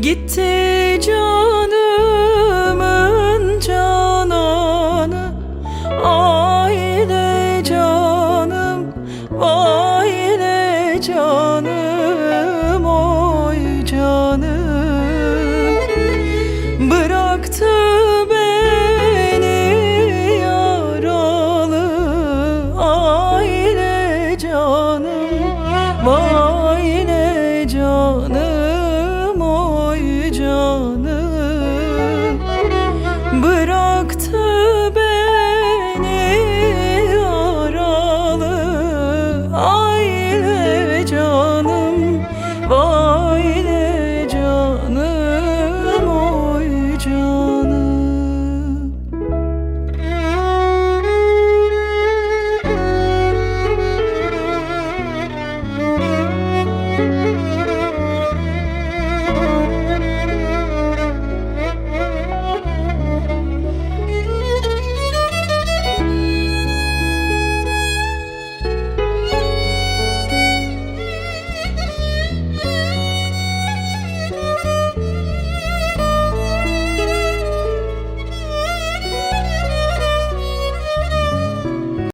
Gitti canımın cananı. Aile canım Aile canım.